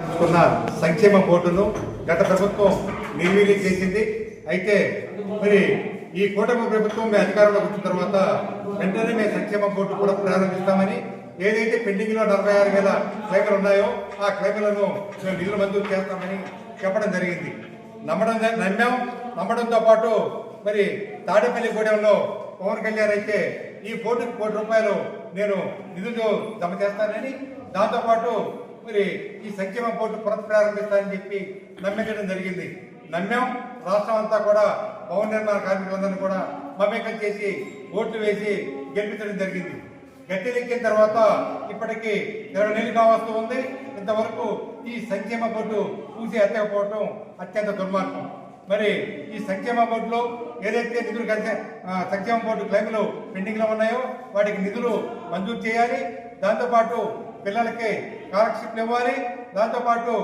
తీసుకున్న సంక్షేమ బోర్డును గత ప్రభుత్వం నిర్వీర్యం చేసింది. అయితే మరి ఈ కూటమి ప్రభుత్వం మీ అధికారంలోకి వచ్చిన తర్వాత వెంటనే మేము సంక్షేమ బోర్డు కూడా ప్రారంభిస్తామని ఏదైతే పెండింగ్లో నలభై ఆరు వేల క్లైములు ఉన్నాయో ఆ క్లైములను మేము నిధులు మంజూరు చేస్తామని చెప్పడం జరిగింది. నమ్మడం నమ్మాం. నమ్మడంతో పాటు మరి తాడేపల్లి గూడెంలో పవన్ కళ్యాణ్ అయితే ఈ బోర్డుకి కోటి రూపాయలు నేను నిధులు జమ చేస్తానని దాంతోపాటు మరి ఈ సంక్షేమ బోర్డు పునఃప్రారంభిస్తానని చెప్పి నమ్మించడం జరిగింది. నమ్మాం. రాష్ట్రం అంతా కూడా భవన నిర్మాణ కార్మికులందరినీ కూడా మమేకం చేసి ఓట్లు వేసి గెలిపించడం జరిగింది. గట్టెలెక్కిన తర్వాత ఇప్పటికి ఇరవై నెలలు కావాల్సి ఉంది. ఇంతవరకు ఈ సంక్షేమ బోర్డు పూసి ఎత్తకపోవటం అత్యంత దుర్మార్గం. మరి ఈ సంక్షేమ బోర్డులో ఏదైతే నిధులు కలిసే సంక్షేమ బోర్డు క్లైమ్లు పెండింగ్లో ఉన్నాయో వాటికి నిధులు మంజూరు చేయాలి. దాంతోపాటు పిల్లలకి స్కాలర్షిప్లు ఇవ్వాలి. దాంతోపాటు